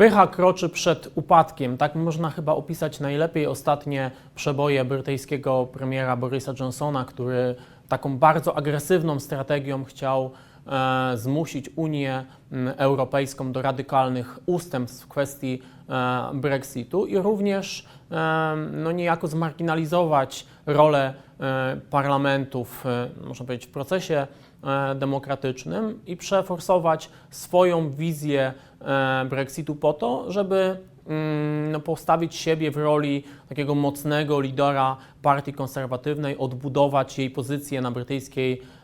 Pycha kroczy przed upadkiem. Tak można chyba opisać najlepiej ostatnie przeboje brytyjskiego premiera Borisa Johnsona, który taką bardzo agresywną strategią chciał zmusić Unię m, Europejską do radykalnych ustępstw w kwestii e, Brexitu i również e, no, niejako zmarginalizować rolę e, parlamentów, e, można powiedzieć, w procesie e, demokratycznym i przeforsować swoją wizję e, Brexitu po to, żeby mm, no, postawić siebie w roli takiego mocnego lidera partii konserwatywnej, odbudować jej pozycję na brytyjskiej e,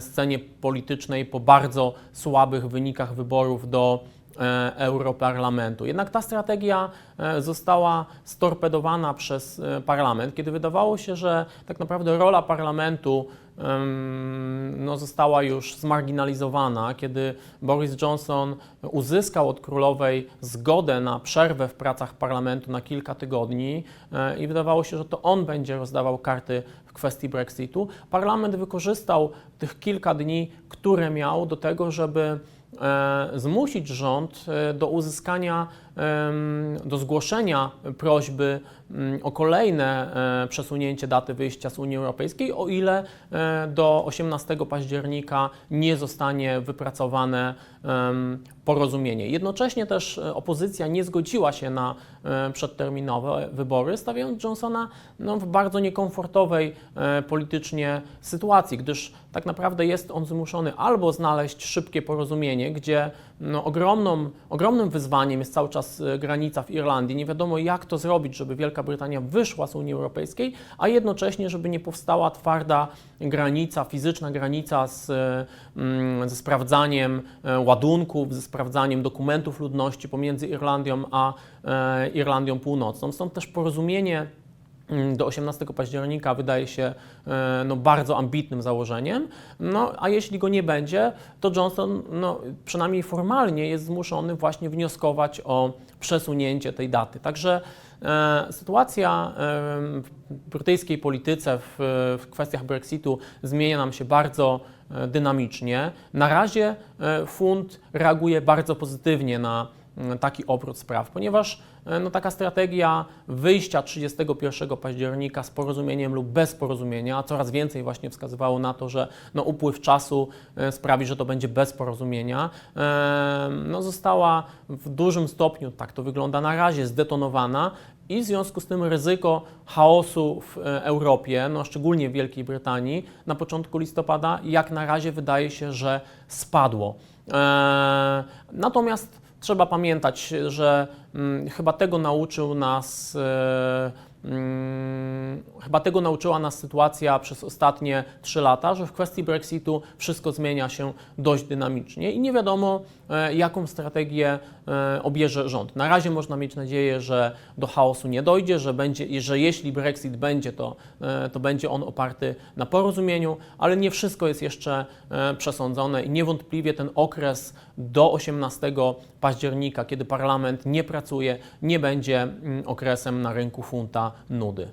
scenie politycznej po bardzo słabych wynikach wyborów do e, Europarlamentu. Jednak ta strategia e, została storpedowana przez e, parlament, kiedy wydawało się, że tak naprawdę rola parlamentu no, została już zmarginalizowana, kiedy Boris Johnson uzyskał od królowej zgodę na przerwę w pracach parlamentu na kilka tygodni e, i wydawało się, że to on będzie rozdawał karty w kwestii Brexitu. Parlament wykorzystał tych kilka dni, które miał do tego, żeby e, zmusić rząd e, do uzyskania, do zgłoszenia prośby mm, o kolejne e, przesunięcie daty wyjścia z Unii Europejskiej, o ile e, do 18 października nie zostanie wypracowane porozumienie. Jednocześnie też e, opozycja nie zgodziła się na przedterminowe wybory, stawiając Johnsona no, w bardzo niekomfortowej politycznie sytuacji, gdyż tak naprawdę jest on zmuszony albo znaleźć szybkie porozumienie, gdzie no, ogromną, ogromnym wyzwaniem jest cały czas e, granica w Irlandii. Nie wiadomo, jak to zrobić, żeby Wielka Brytania wyszła z Unii Europejskiej, a jednocześnie, żeby nie powstała twarda granica, fizyczna granica z, e, mm, ze sprawdzaniem e, ładunków, ze sprawdzaniem dokumentów ludności pomiędzy Irlandią a Irlandią Północną. Stąd też porozumienie do 18 października wydaje się e, no, bardzo ambitnym założeniem, no, a jeśli go nie będzie, to Johnson no, przynajmniej formalnie jest zmuszony właśnie wnioskować o przesunięcie tej daty. Także e, sytuacja e, w brytyjskiej polityce w, w kwestiach Brexitu zmienia nam się bardzo e, dynamicznie. Na razie e, fund reaguje bardzo pozytywnie na mm, taki obrót spraw, ponieważ e, no, taka strategia wyjścia 31 października z porozumieniem lub bez porozumienia, a coraz więcej właśnie wskazywało na to, że no, upływ czasu e, sprawi, że to będzie bez porozumienia, e, no, została w dużym stopniu, tak to wygląda na razie, zdetonowana i w związku z tym ryzyko chaosu w Europie, no szczególnie w Wielkiej Brytanii, na początku listopada jak na razie wydaje się, że spadło. E, natomiast trzeba pamiętać, że chyba tego nauczył nas. E, mm, Chyba tego nauczyła nas sytuacja przez ostatnie trzy lata, że w kwestii Brexitu wszystko zmienia się dość dynamicznie i nie wiadomo, e, jaką strategię e, obierze rząd. Na razie można mieć nadzieję, że do chaosu nie dojdzie, że, będzie, że jeśli Brexit będzie, to, to będzie on oparty na porozumieniu, ale nie wszystko jest jeszcze przesądzone i niewątpliwie ten okres do 18 października, kiedy parlament nie pracuje, nie będzie mm, okresem na rynku funta nudy.